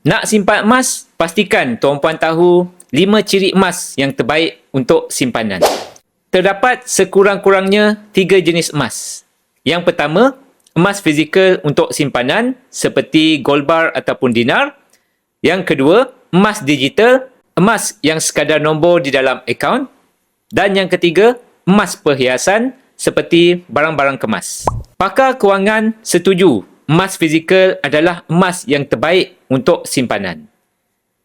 Nak simpan emas, pastikan tuan-puan tahu 5 ciri emas yang terbaik untuk simpanan. Terdapat sekurang-kurangnya 3 jenis emas. Yang pertama, emas fizikal untuk simpanan seperti gold bar ataupun dinar. Yang kedua, emas digital, emas yang sekadar nombor di dalam akaun. Dan yang ketiga, emas perhiasan seperti barang-barang kemas. Pakar kewangan setuju emas fizikal adalah emas yang terbaik untuk simpanan.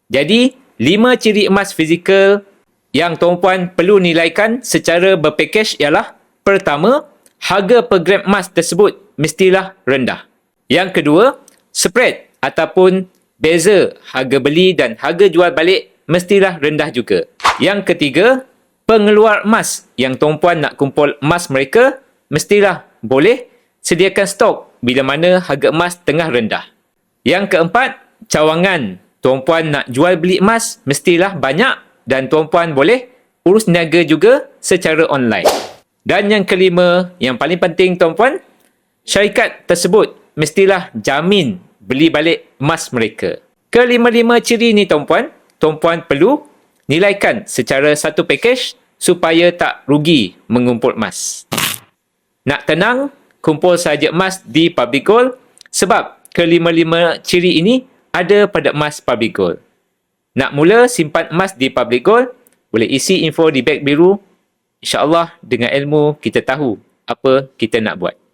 Jadi, lima ciri emas fizikal yang tuan-puan perlu nilaikan secara berpakej ialah pertama, harga per gram emas tersebut mestilah rendah. Yang kedua, spread ataupun beza harga beli dan harga jual balik mestilah rendah juga. Yang ketiga, pengeluar emas yang tuan-puan nak kumpul emas mereka mestilah boleh sediakan stok bila mana harga emas tengah rendah. Yang keempat, cawangan. Tuan-puan nak jual beli emas mestilah banyak dan tuan-puan boleh urus niaga juga secara online. Dan yang kelima, yang paling penting tuan-puan, syarikat tersebut mestilah jamin beli balik emas mereka. Kelima-lima ciri ni tuan-puan, tuan-puan perlu nilaikan secara satu pakej supaya tak rugi mengumpul emas. Nak tenang, kumpul saja emas di Public Gold sebab kelima-lima ciri ini ada pada emas Public Gold. Nak mula simpan emas di Public Gold, boleh isi info di beg biru. InsyaAllah dengan ilmu kita tahu apa kita nak buat.